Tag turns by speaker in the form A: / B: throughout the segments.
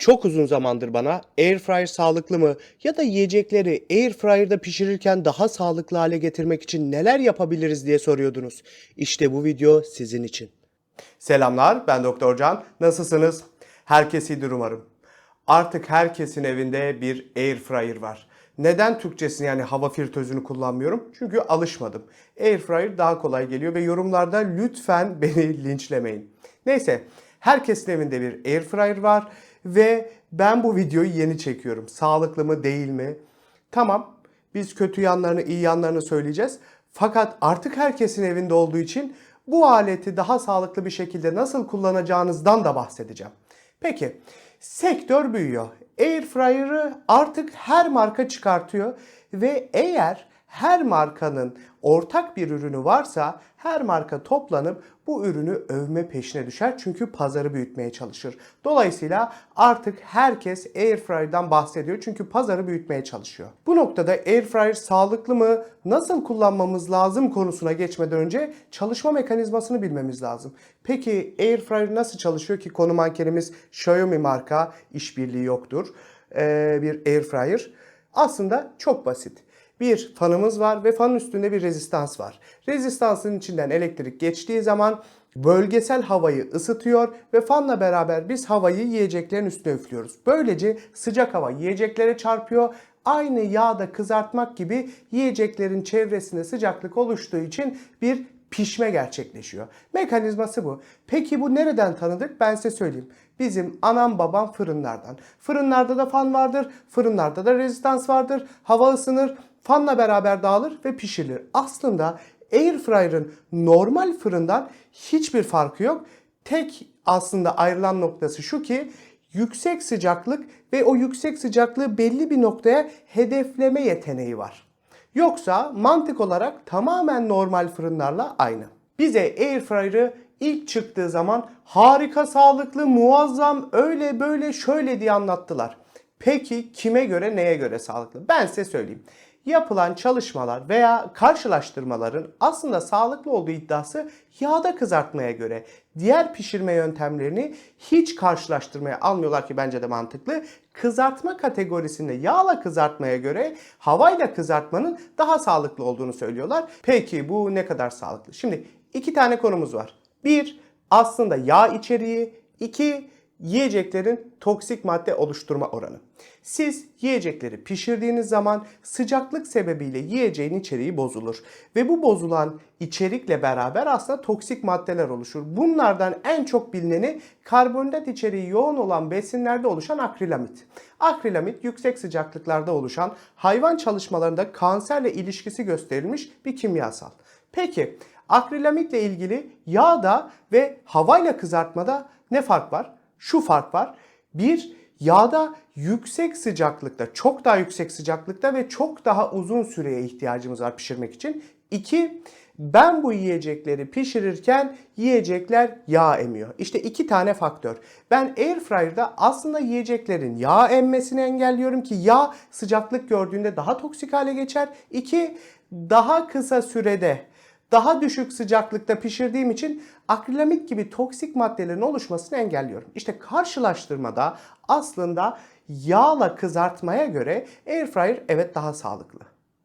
A: Çok uzun zamandır bana airfryer sağlıklı mı ya da yiyecekleri airfryer'da pişirirken daha sağlıklı hale getirmek için neler yapabiliriz diye soruyordunuz. İşte bu video sizin için. Selamlar ben Doktor Can. Nasılsınız? Herkes iyidir umarım. Artık herkesin evinde bir airfryer var. Neden Türkçesini yani hava filtrözünü kullanmıyorum? Çünkü alışmadım. Airfryer daha kolay geliyor ve yorumlarda lütfen beni linçlemeyin. Neyse herkesin evinde bir airfryer var ve ben bu videoyu yeni çekiyorum. Sağlıklı mı değil mi? Tamam biz kötü yanlarını iyi yanlarını söyleyeceğiz. Fakat artık herkesin evinde olduğu için bu aleti daha sağlıklı bir şekilde nasıl kullanacağınızdan da bahsedeceğim. Peki sektör büyüyor. Airfryer'ı artık her marka çıkartıyor ve eğer her markanın ortak bir ürünü varsa her marka toplanıp bu ürünü övme peşine düşer çünkü pazarı büyütmeye çalışır. Dolayısıyla artık herkes Airfryer'dan bahsediyor çünkü pazarı büyütmeye çalışıyor. Bu noktada Airfryer sağlıklı mı, nasıl kullanmamız lazım konusuna geçmeden önce çalışma mekanizmasını bilmemiz lazım. Peki Airfryer nasıl çalışıyor ki konu mankenimiz Xiaomi marka işbirliği yoktur. Ee, bir Airfryer. Aslında çok basit. Bir fanımız var ve fanın üstünde bir rezistans var. Rezistansın içinden elektrik geçtiği zaman bölgesel havayı ısıtıyor ve fanla beraber biz havayı yiyeceklerin üstüne üflüyoruz. Böylece sıcak hava yiyeceklere çarpıyor. Aynı yağda kızartmak gibi yiyeceklerin çevresinde sıcaklık oluştuğu için bir pişme gerçekleşiyor. Mekanizması bu. Peki bu nereden tanıdık? Ben size söyleyeyim. Bizim anam babam fırınlardan. Fırınlarda da fan vardır, fırınlarda da rezistans vardır. Hava ısınır, fanla beraber dağılır ve pişirilir. Aslında Airfryer'ın normal fırından hiçbir farkı yok. Tek aslında ayrılan noktası şu ki yüksek sıcaklık ve o yüksek sıcaklığı belli bir noktaya hedefleme yeteneği var. Yoksa mantık olarak tamamen normal fırınlarla aynı. Bize Airfryer'ı ilk çıktığı zaman harika sağlıklı, muazzam, öyle böyle şöyle diye anlattılar. Peki kime göre neye göre sağlıklı? Ben size söyleyeyim. Yapılan çalışmalar veya karşılaştırmaların aslında sağlıklı olduğu iddiası yağda kızartmaya göre. Diğer pişirme yöntemlerini hiç karşılaştırmaya almıyorlar ki bence de mantıklı. Kızartma kategorisinde yağla kızartmaya göre havayla kızartmanın daha sağlıklı olduğunu söylüyorlar. Peki bu ne kadar sağlıklı? Şimdi iki tane konumuz var. Bir, aslında yağ içeriği. iki yiyeceklerin toksik madde oluşturma oranı. Siz yiyecekleri pişirdiğiniz zaman sıcaklık sebebiyle yiyeceğin içeriği bozulur. Ve bu bozulan içerikle beraber aslında toksik maddeler oluşur. Bunlardan en çok bilineni karbonhidrat içeriği yoğun olan besinlerde oluşan akrilamit. Akrilamit yüksek sıcaklıklarda oluşan hayvan çalışmalarında kanserle ilişkisi gösterilmiş bir kimyasal. Peki akrilamitle ilgili yağda ve havayla kızartmada ne fark var? Şu fark var. Bir, yağda yüksek sıcaklıkta, çok daha yüksek sıcaklıkta ve çok daha uzun süreye ihtiyacımız var pişirmek için. İki, ben bu yiyecekleri pişirirken yiyecekler yağ emiyor. İşte iki tane faktör. Ben airfryer'da aslında yiyeceklerin yağ emmesini engelliyorum ki yağ sıcaklık gördüğünde daha toksik hale geçer. İki, daha kısa sürede daha düşük sıcaklıkta pişirdiğim için akrilamit gibi toksik maddelerin oluşmasını engelliyorum. İşte karşılaştırmada aslında yağla kızartmaya göre airfryer evet daha sağlıklı.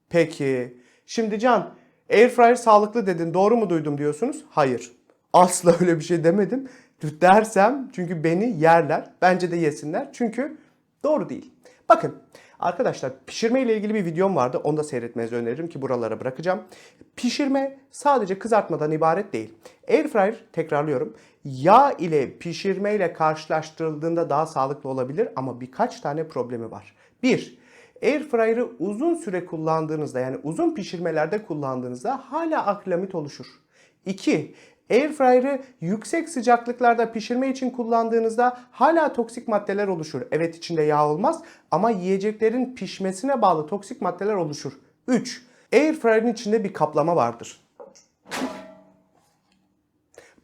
A: Peki şimdi Can airfryer sağlıklı dedin doğru mu duydum diyorsunuz? Hayır. Asla öyle bir şey demedim. Dersem çünkü beni yerler. Bence de yesinler. Çünkü doğru değil. Bakın Arkadaşlar pişirme ile ilgili bir videom vardı. Onu da seyretmenizi öneririm ki buralara bırakacağım. Pişirme sadece kızartmadan ibaret değil. Airfryer tekrarlıyorum. Yağ ile pişirme ile karşılaştırıldığında daha sağlıklı olabilir ama birkaç tane problemi var. Bir, Airfryer'ı uzun süre kullandığınızda yani uzun pişirmelerde kullandığınızda hala akrilamit oluşur. 2. Airfryer'ı yüksek sıcaklıklarda pişirme için kullandığınızda hala toksik maddeler oluşur. Evet içinde yağ olmaz ama yiyeceklerin pişmesine bağlı toksik maddeler oluşur. 3. Airfryer'ın içinde bir kaplama vardır.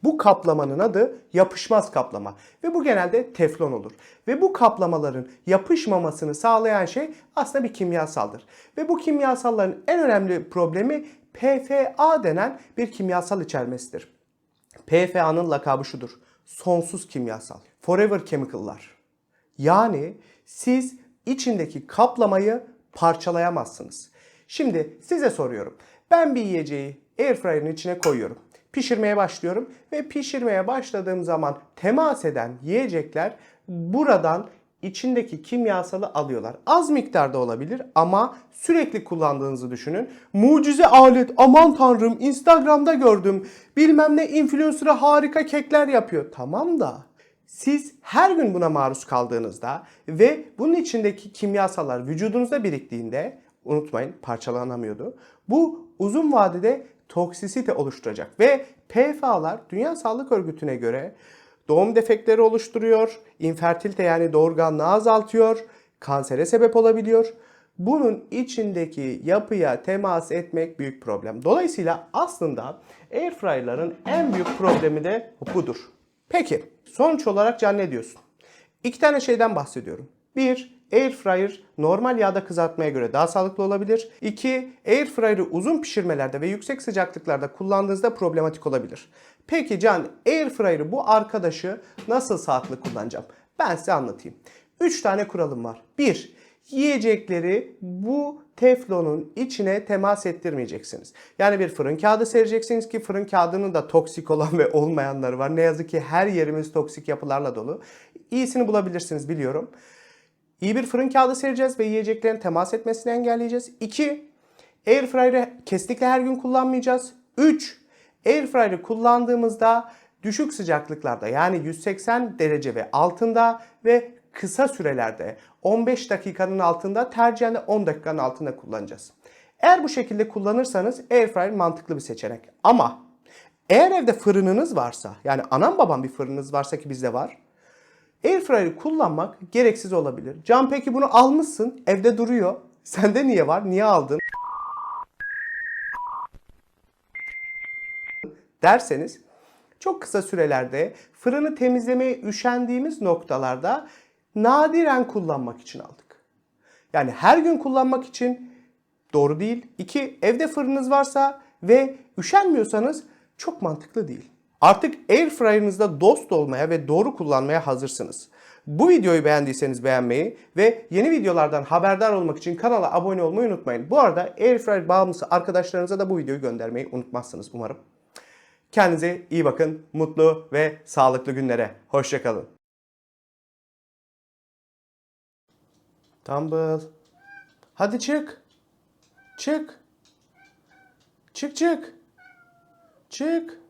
A: Bu kaplamanın adı yapışmaz kaplama ve bu genelde teflon olur. Ve bu kaplamaların yapışmamasını sağlayan şey aslında bir kimyasaldır. Ve bu kimyasalların en önemli problemi PFA denen bir kimyasal içermesidir. PFA'nın lakabı şudur. Sonsuz kimyasal. Forever chemical'lar. Yani siz içindeki kaplamayı parçalayamazsınız. Şimdi size soruyorum. Ben bir yiyeceği airfryer'ın içine koyuyorum. Pişirmeye başlıyorum ve pişirmeye başladığım zaman temas eden yiyecekler buradan içindeki kimyasalı alıyorlar. Az miktarda olabilir ama sürekli kullandığınızı düşünün. Mucize alet aman tanrım Instagram'da gördüm. Bilmem ne influencer'a harika kekler yapıyor. Tamam da siz her gün buna maruz kaldığınızda ve bunun içindeki kimyasallar vücudunuzda biriktiğinde unutmayın parçalanamıyordu. Bu uzun vadede toksisite oluşturacak ve PFA'lar Dünya Sağlık Örgütü'ne göre doğum defektleri oluşturuyor, infertilite yani doğurganlığı azaltıyor, kansere sebep olabiliyor. Bunun içindeki yapıya temas etmek büyük problem. Dolayısıyla aslında airfryer'ların en büyük problemi de budur. Peki sonuç olarak Can ne diyorsun? İki tane şeyden bahsediyorum. Bir, Airfryer normal yağda kızartmaya göre daha sağlıklı olabilir. İki, Airfryer'ı uzun pişirmelerde ve yüksek sıcaklıklarda kullandığınızda problematik olabilir. Peki Can, Airfryer'ı bu arkadaşı nasıl sağlıklı kullanacağım? Ben size anlatayım. Üç tane kuralım var. Bir, yiyecekleri bu teflonun içine temas ettirmeyeceksiniz. Yani bir fırın kağıdı sereceksiniz ki fırın kağıdının da toksik olan ve olmayanları var. Ne yazık ki her yerimiz toksik yapılarla dolu. İyisini bulabilirsiniz biliyorum. İyi bir fırın kağıdı sereceğiz ve yiyeceklerin temas etmesini engelleyeceğiz. 2. Airfryer'ı kesinlikle her gün kullanmayacağız. 3. Airfryer'ı kullandığımızda düşük sıcaklıklarda yani 180 derece ve altında ve kısa sürelerde 15 dakikanın altında tercihen de 10 dakikanın altında kullanacağız. Eğer bu şekilde kullanırsanız Airfryer mantıklı bir seçenek. Ama eğer evde fırınınız varsa yani anam babam bir fırınınız varsa ki bizde var. Airfryer'ı kullanmak gereksiz olabilir. Can peki bunu almışsın, evde duruyor. Sende niye var? Niye aldın? Derseniz çok kısa sürelerde fırını temizlemeye üşendiğimiz noktalarda nadiren kullanmak için aldık. Yani her gün kullanmak için doğru değil. İki, evde fırınınız varsa ve üşenmiyorsanız çok mantıklı değil. Artık airfryer'ınızda dost olmaya ve doğru kullanmaya hazırsınız. Bu videoyu beğendiyseniz beğenmeyi ve yeni videolardan haberdar olmak için kanala abone olmayı unutmayın. Bu arada airfryer bağımlısı arkadaşlarınıza da bu videoyu göndermeyi unutmazsınız umarım. Kendinize iyi bakın. Mutlu ve sağlıklı günlere. Hoşçakalın. Tumble. Hadi çık. Çık. Çık çık. Çık.